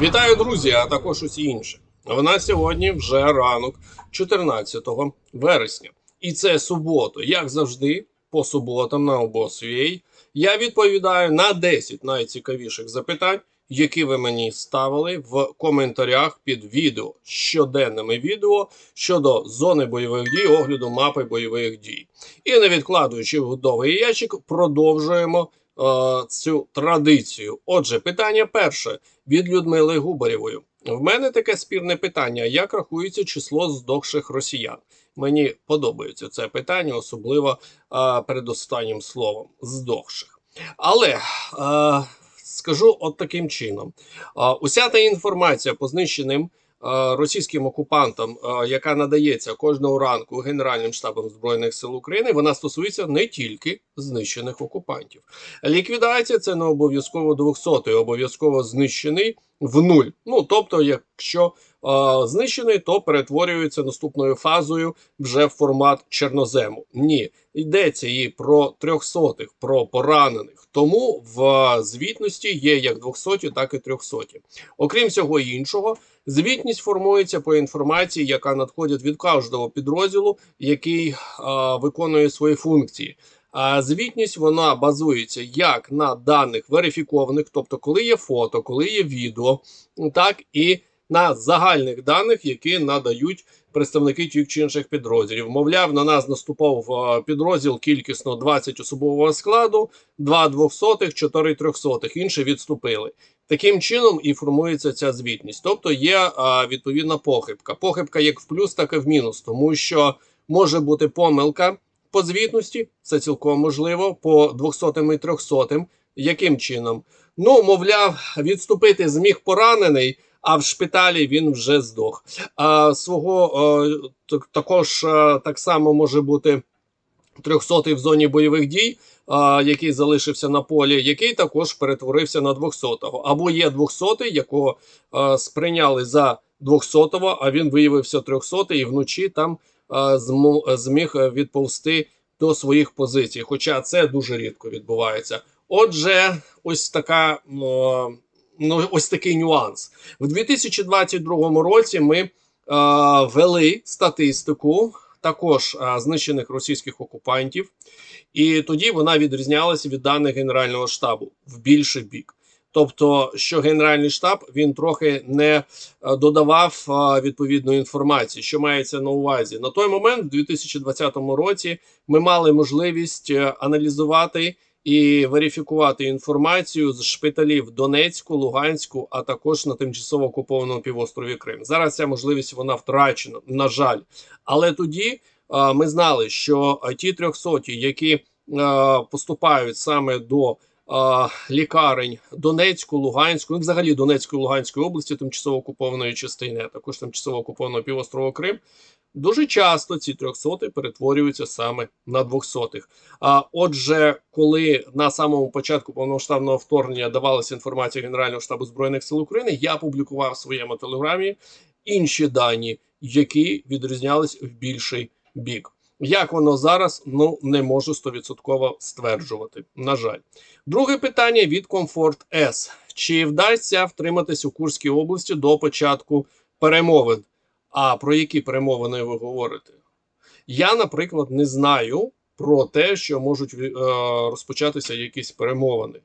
Вітаю, друзі, а також усі інші. Нас сьогодні вже ранок 14 вересня. І це субота, як завжди, по суботам на обос.ua я відповідаю на 10 найцікавіших запитань, які ви мені ставили в коментарях під відео щоденними відео щодо зони бойових дій, огляду мапи бойових дій. І не відкладуючи в довгий ящик, продовжуємо цю традицію. Отже, питання перше від Людмили Губарєвої. В мене таке спірне питання: як рахується число здохших росіян? Мені подобається це питання, особливо а, перед останнім словом здохших. Але а, скажу от таким чином: а, уся та інформація по знищеним російським окупантам, яка надається кожного ранку Генеральним штабом збройних сил України, вона стосується не тільки знищених окупантів. Ліквідація це не обов'язково 200-й, обов'язково знищений в нуль. Ну тобто, якщо е, знищений, то перетворюється наступною фазою вже в формат чорнозему. Ні, йдеться і про трьохсотих, про поранених. Тому в звітності є як 200, так і 300. Окрім всього іншого, звітність формується по інформації, яка надходить від кожного підрозділу, який е, виконує свої функції. А звітність вона базується як на даних верифікованих, тобто коли є фото, коли є відео, так і на загальних даних, які надають представники тих чи інших підрозділів. Мовляв, на нас наступав е, підрозділ кількісно 20 особового складу, 2 двохсотих, 4 трьохсотих, інші відступили. Таким чином і формується ця звітність. Тобто є а, відповідна похибка. Похибка як в плюс, так і в мінус, тому що може бути помилка по звітності, це цілком можливо, по 200 і 300. Яким чином? Ну, мовляв, відступити зміг поранений, а в шпиталі він вже здох. А свого е, також е, так само може бути 300 в зоні бойових дій, а, який залишився на полі, який також перетворився на 200-го. Або є 200-й, якого а, сприйняли за 200-го, а він виявився 300-й, і вночі там а, змо- зміг е, відповсти до своїх позицій. Хоча це дуже рідко відбувається. Отже, ось така. о, Ну, ось такий нюанс. В 2022 році ми е, вели статистику також а, знищених російських окупантів, і тоді вона відрізнялася від даних Генерального штабу в більший бік. Тобто, що Генеральний штаб він трохи не е, додавав а, відповідної інформації, що мається на увазі на той момент, в 2020 році, ми мали можливість е, аналізувати і верифікувати інформацію з шпиталів Донецьку, Луганську, а також на тимчасово окупованому півострові Крим. Зараз ця можливість вона втрачена, на жаль. Але тоді а, ми знали, що ті трьохсоті, які а, поступають саме до а, лікарень Донецьку, Луганську, ну, взагалі Донецької Луганської області, тимчасово окупованої частини, а також тимчасово окупованого півострова Крим. Дуже часто ці трьохсоти перетворюються саме на двохсотих. А отже, коли на самому початку повномасштабного вторгнення давалася інформація Генерального штабу збройних сил України, я публікував в своєму телеграмі інші дані, які відрізнялись в більший бік. Як воно зараз, ну не можу стовідсотково стверджувати. На жаль, друге питання від Комфорт С: чи вдасться втриматись у Курській області до початку перемовин? А про які перемовини ви говорите? Я, наприклад, не знаю про те, що можуть е, розпочатися якісь перемовини.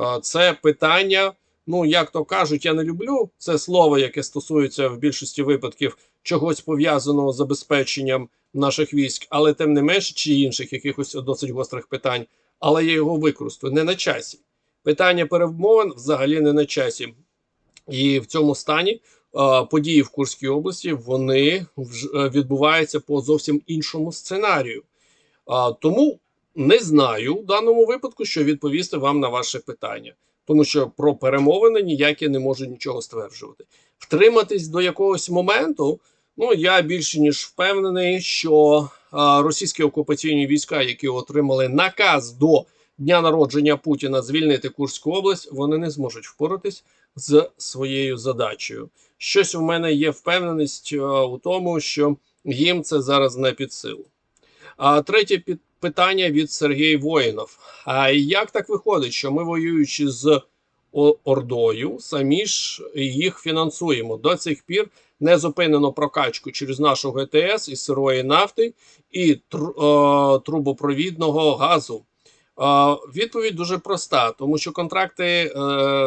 Е, це питання. Ну, як то кажуть, я не люблю це слово, яке стосується в більшості випадків чогось пов'язаного з забезпеченням наших військ, але тим не менш, чи інших якихось досить гострих питань. Але я його використаю не на часі. Питання перемовин взагалі не на часі. І в цьому стані події в Курській області вони е, відбуваються по зовсім іншому сценарію. Тому не знаю в даному випадку, що відповісти вам на ваше питання, тому що про перемовини ніякі не можу нічого стверджувати. Втриматись до якогось моменту. Ну я більше ніж впевнений, що російські окупаційні війська, які отримали наказ до дня народження Путіна звільнити Курську область, вони не зможуть впоратись з своєю задачею. Щось у мене є впевненість е, у тому, що їм це зараз не під силу. А третє питання від Сергія Воїнов. А як так виходить, що ми воюючи з Ордою, самі ж їх фінансуємо. До цих пір не зупинено прокачку через нашу ГТС із сирої нафти і е, трубопровідного газу. Е, Відповідь дуже проста, тому що контракти е,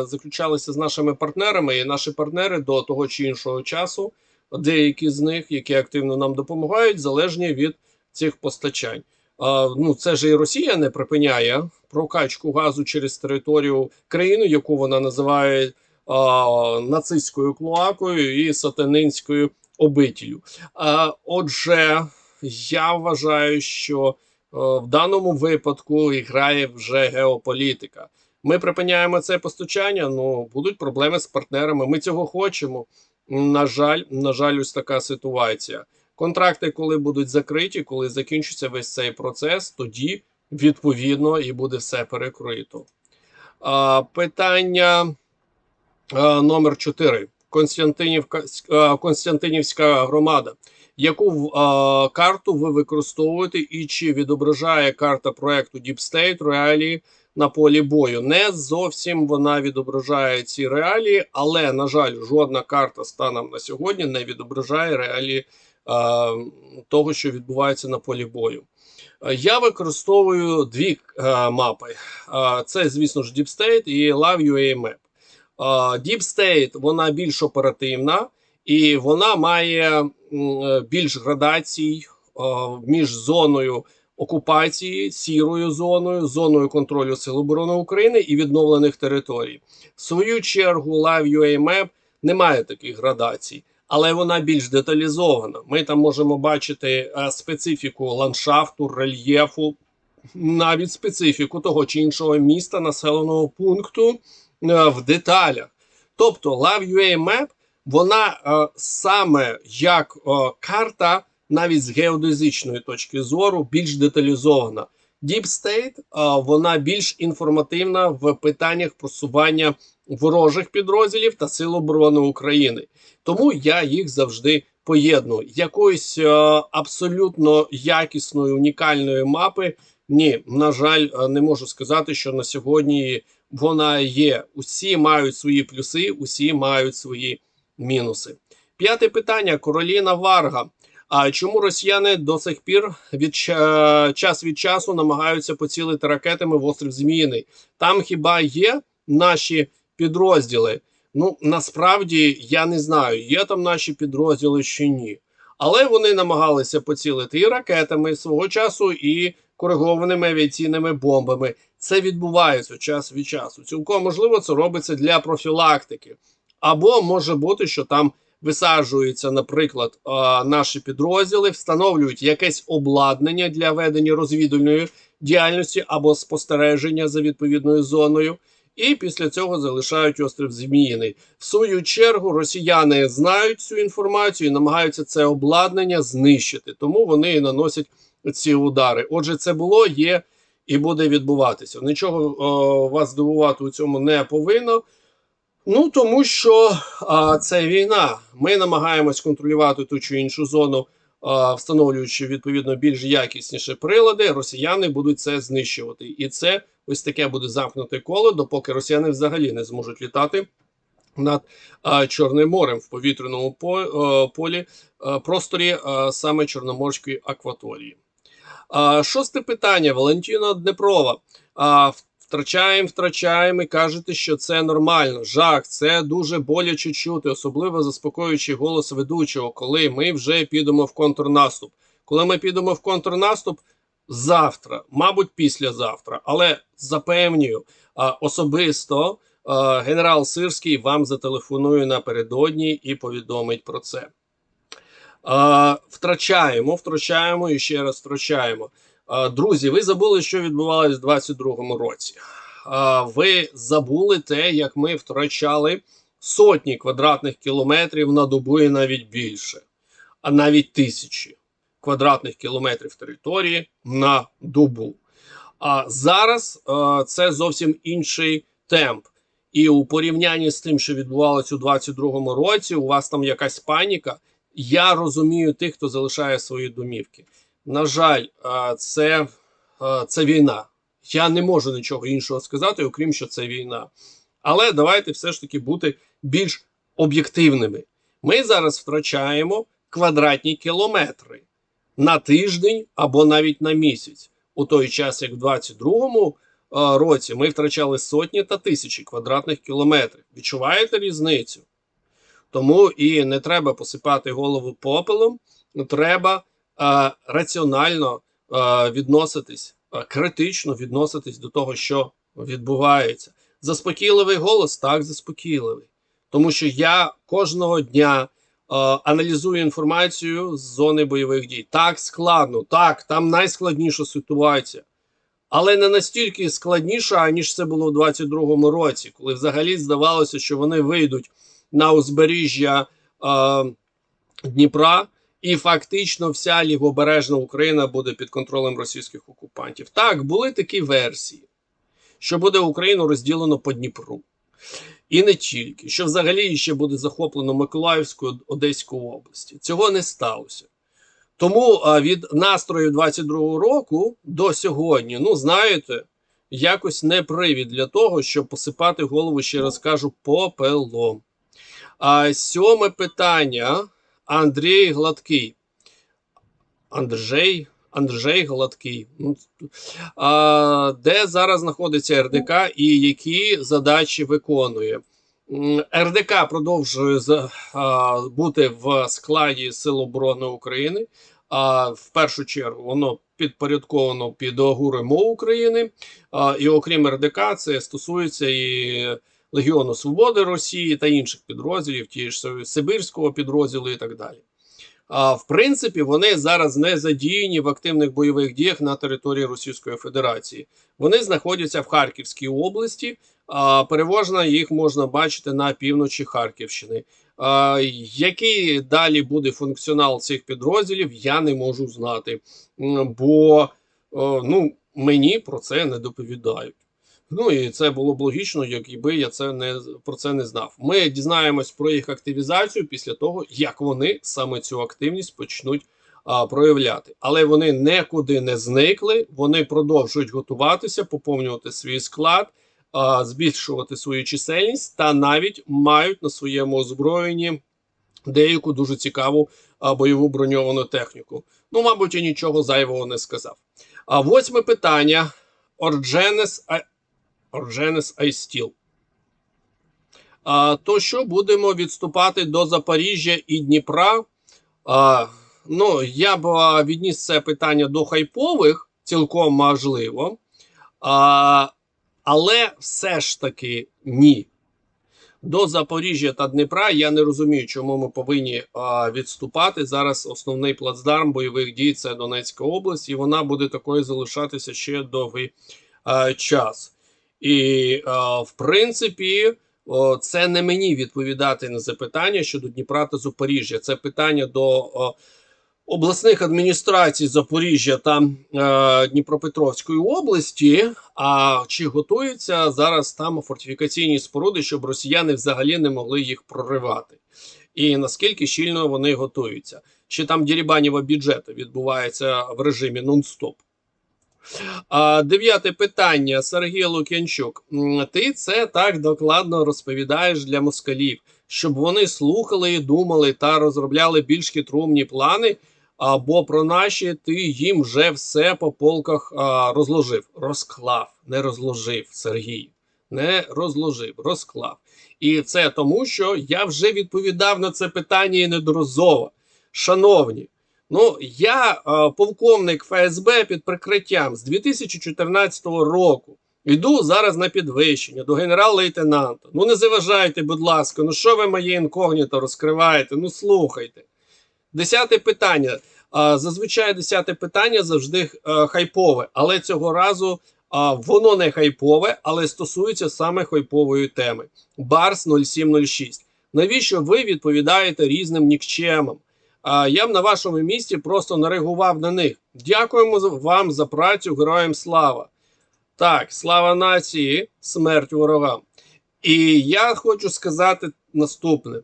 заключалися з нашими партнерами, і наші партнери до того чи іншого часу, деякі з них, які активно нам допомагають, залежні від цих постачань. Е, ну, це ж і Росія не припиняє прокачку газу через територію країни, яку вона називає нацистською клоакою і сатанинською обителю. Е, отже, я вважаю, що в даному випадку грає вже геополітика. Ми припиняємо це постачання. Ну будуть проблеми з партнерами. Ми цього хочемо. На жаль, на жаль, ось така ситуація. Контракти, коли будуть закриті, коли закінчиться весь цей процес, тоді відповідно і буде все перекрито. А, питання а, номер 4. Константинівка, а, Константинівська громада яку а, карту ви використовуєте, і чи відображає карта проекту Deep State реалії на полі бою? Не зовсім вона відображає ці реалії, але на жаль, жодна карта станом на сьогодні не відображає реалії а, того, що відбувається на полі бою. Я використовую дві а, мапи: а, це, звісно ж, Deep State і Love UA Map. Deep State вона більш оперативна і вона має е, більш градацій е, між зоною окупації, сірою зоною, зоною контролю Сил оборони України і відновлених територій. В свою чергу Live UA Map не має таких градацій, але вона більш деталізована. Ми там можемо бачити е, специфіку ландшафту, рельєфу, навіть специфіку того чи іншого міста, населеного пункту в деталях. Тобто Love UA Map вона е, саме як е, карта, навіть з геодезичної точки зору, більш деталізована. Deep State е, вона більш інформативна в питаннях просування ворожих підрозділів та Сил оборони України. Тому я їх завжди поєдную. Якоїсь е, абсолютно якісної унікальної мапи. Ні, на жаль, е, не можу сказати, що на сьогодні вона є. Усі мають свої плюси, усі мають свої мінуси. П'яте питання: Короліна Варга. А чому росіяни до сих пір від час від часу намагаються поцілити ракетами в острів Зміїний? Там хіба є наші підрозділи? Ну насправді я не знаю, є там наші підрозділи чи ні. Але вони намагалися поцілити і ракетами свого часу, і коригованими авіаційними бомбами. Це відбувається час від часу. Цілком можливо, це робиться для профілактики. Або може бути, що там висаджуються, наприклад, наші підрозділи, встановлюють якесь обладнання для ведення розвідувальної діяльності або спостереження за відповідною зоною. І після цього залишають острів Зміїний. В свою чергу росіяни знають цю інформацію і намагаються це обладнання знищити, тому вони і наносять ці удари. Отже, це було, є і буде відбуватися. Нічого о, вас здивувати у цьому не повинно. Ну тому що а, це війна. Ми намагаємось контролювати ту чи іншу зону, а, встановлюючи відповідно більш якісніші прилади. Росіяни будуть це знищувати, і це ось таке буде замкнуте коло, допоки росіяни взагалі не зможуть літати над а, Чорним морем в повітряному по, е, полі е, просторі е, саме Чорноморської акваторії. А, шосте питання Валентина Днепрова. А, втрачаємо, втрачаємо і кажете, що це нормально. Жах, це дуже боляче чути, особливо заспокоюючий голос ведучого, коли ми вже підемо в контрнаступ. Коли ми підемо в контрнаступ завтра, мабуть, післязавтра, але запевнюю, особисто генерал Сирський вам зателефонує напередодні і повідомить про це. Втрачаємо, втрачаємо і ще раз втрачаємо. Друзі, ви забули, що відбувалось в 22-му році. Ви забули те, як ми втрачали сотні квадратних кілометрів на добу і навіть більше, а навіть тисячі квадратних кілометрів території на добу. А зараз це зовсім інший темп. І у порівнянні з тим, що відбувалося у 22-му році, у вас там якась паніка. Я розумію тих, хто залишає свої домівки. На жаль, це, це війна. Я не можу нічого іншого сказати, окрім що це війна. Але давайте все ж таки бути більш об'єктивними. Ми зараз втрачаємо квадратні кілометри на тиждень або навіть на місяць. У той час, як в 22-му е, році ми втрачали сотні та тисячі квадратних кілометрів. Відчуваєте різницю? Тому і не треба посипати голову попелом, треба раціонально е, відноситись, е, критично відноситись до того, що відбувається. Заспокійливий голос, так, заспокійливий. Тому що я кожного дня е, аналізую інформацію з зони бойових дій. Так складно, так, там найскладніша ситуація. Але не настільки складніша, ніж це було в 22-му році, коли взагалі здавалося, що вони вийдуть на узбережжя е, Дніпра, і фактично вся лівобережна Україна буде під контролем російських окупантів. Так, були такі версії, що буде Україну розділено по Дніпру. І не тільки, що взагалі ще буде захоплено Миколаївську Одеську області. Цього не сталося. Тому від настрою 22-го року до сьогодні, ну знаєте, якось не привід для того, щоб посипати голову, ще раз кажу, попелом. А сьоме питання. Андрій Гладкий. Андрей, Андрей Гладкий. Ну, а, де зараз знаходиться РДК і які задачі виконує? РДК продовжує бути в складі Сил оборони України. А в першу чергу воно підпорядковано під ОГУ РМО України. А, і окрім РДК, це стосується і Легіону Свободи Росії та інших підрозділів, ті ж Сибирського підрозділу і так далі. А в принципі, вони зараз не задіяні в активних бойових діях на території Російської Федерації. Вони знаходяться в Харківській області. А переважно їх можна бачити на півночі Харківщини. А, який далі буде функціонал цих підрозділів, я не можу знати, бо ну, мені про це не доповідають. Ну і це було б логічно, якби я це не про це не знав. Ми дізнаємось про їх активізацію після того, як вони саме цю активність почнуть а, проявляти. Але вони нікуди не зникли, вони продовжують готуватися, поповнювати свій склад, а, збільшувати свою чисельність та навіть мають на своєму озброєнні деяку дуже цікаву а, бойову броньовану техніку. Ну, мабуть, я нічого зайвого не сказав. А восьме питання. Ордженес Ордженес Айстіл. То що будемо відступати до Запоріжжя і Дніпра? А, ну, я б відніс це питання до хайпових, цілком можливо. А, але все ж таки ні. До Запоріжжя та Дніпра я не розумію, чому ми повинні а, відступати. Зараз основний плацдарм бойових дій це Донецька область, і вона буде такою залишатися ще довгий а, час. І, е, в принципі, це не мені відповідати на запитання щодо Дніпра та Запоріжжя. Це питання до обласних адміністрацій Запоріжжя та е, Дніпропетровської області. А чи готуються зараз там фортифікаційні споруди, щоб росіяни взагалі не могли їх проривати? І наскільки щільно вони готуються? Чи там дірібанєва бюджету відбувається в режимі нон-стоп? Дев'яте питання, Сергій Лук'янчук. Ти це так докладно розповідаєш для москалів, щоб вони слухали і думали та розробляли більш хитрумні плани. Або про наші ти їм вже все по полках розложив. Розклав, не розложив Сергій. Не розложив, розклав. І це тому, що я вже відповідав на це питання і неодноразово. Шановні, Ну, я е, полковник ФСБ під прикриттям з 2014 року. Йду зараз на підвищення до генерал-лейтенанта. Ну не заважайте, будь ласка, ну що ви моє інкогніто розкриваєте? Ну слухайте. Десяте питання. А, зазвичай десяте питання завжди е, хайпове, але цього разу а, воно не хайпове, але стосується саме хайпової теми. Барс 0706. Навіщо ви відповідаєте різним нікчемам? Я б на вашому місці просто не реагував на них. Дякуємо вам за працю, героям слава. Так, слава нації, смерть ворогам. І я хочу сказати наступне: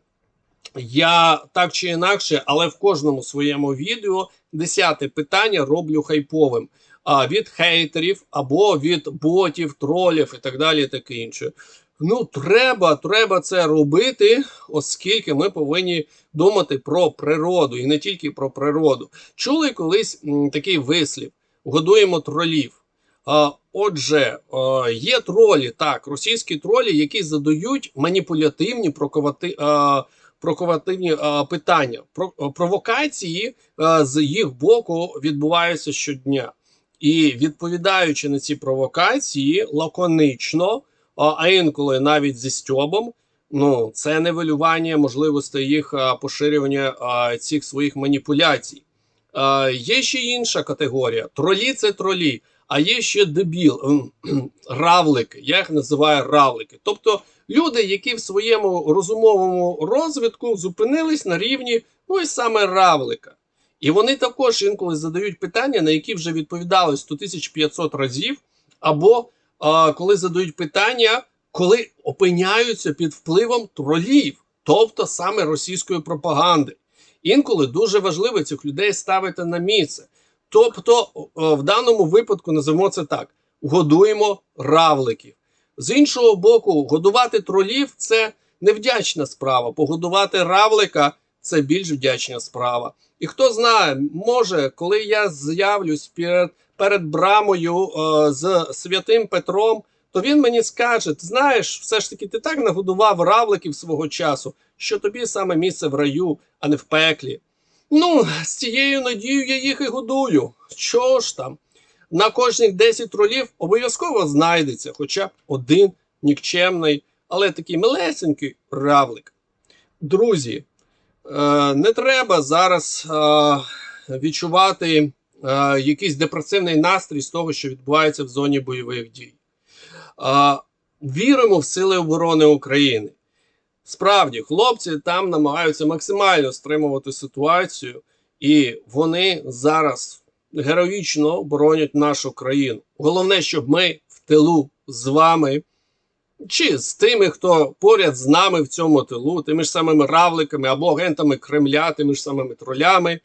я так чи інакше, але в кожному своєму відео десяте питання роблю хайповим. А від хейтерів або від ботів, тролів і так далі, і таке інше. Ну, треба, треба це робити, оскільки ми повинні думати про природу і не тільки про природу. Чули колись такий вислів: годуємо тролів. А, отже, а, є тролі, так, російські тролі, які задають маніпулятивні проковати, а, провокативні а, питання. Про, а, провокації а, з їх боку відбуваються щодня. І відповідаючи на ці провокації лаконично, а, інколи навіть зі стьобом, ну це нивелювання можливостей їх поширювання цих своїх маніпуляцій. Є ще інша категорія: тролі це тролі, а є ще дебіл, ем, равлики. Я їх називаю равлики. Тобто люди, які в своєму розумовому розвитку зупинились на рівні ну і саме равлика. І вони також інколи задають питання, на які вже відповідали 100 500 разів, або коли задають питання, коли опиняються під впливом тролів, тобто саме російської пропаганди. Інколи дуже важливо цих людей ставити на місце. Тобто, в даному випадку називаємо це так: годуємо равликів. З іншого боку, годувати тролів це невдячна справа. Погодувати равлика це більш вдячна справа. І хто знає, може, коли я з'явлюсь перед, перед брамою е, з святим Петром, то він мені скаже: ти знаєш, все ж таки ти так нагодував равликів свого часу, що тобі саме місце в раю, а не в пеклі. Ну, з цією надією я їх і годую. Що ж там? На кожних 10 тролів обов'язково знайдеться хоча б один нікчемний, але такий милесенький равлик. Друзі, не треба зараз е, відчувати е, якийсь депресивний настрій з того, що відбувається в зоні бойових дій. Е, Віримо в сили оборони України. Справді, хлопці там намагаються максимально стримувати ситуацію, і вони зараз героїчно боронять нашу країну. Головне, щоб ми в тилу з вами чи з тими, хто поряд з нами в цьому тилу, тими ж самими равликами або агентами Кремля, тими ж самими тролями,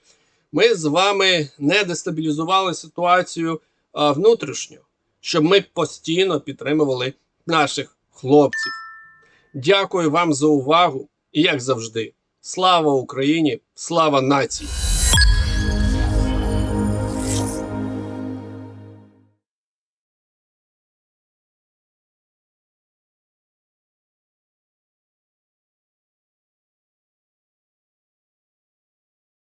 ми з вами не дестабілізували ситуацію а, внутрішньо, щоб ми постійно підтримували наших хлопців. Дякую вам за увагу і, як завжди, слава Україні, слава нації!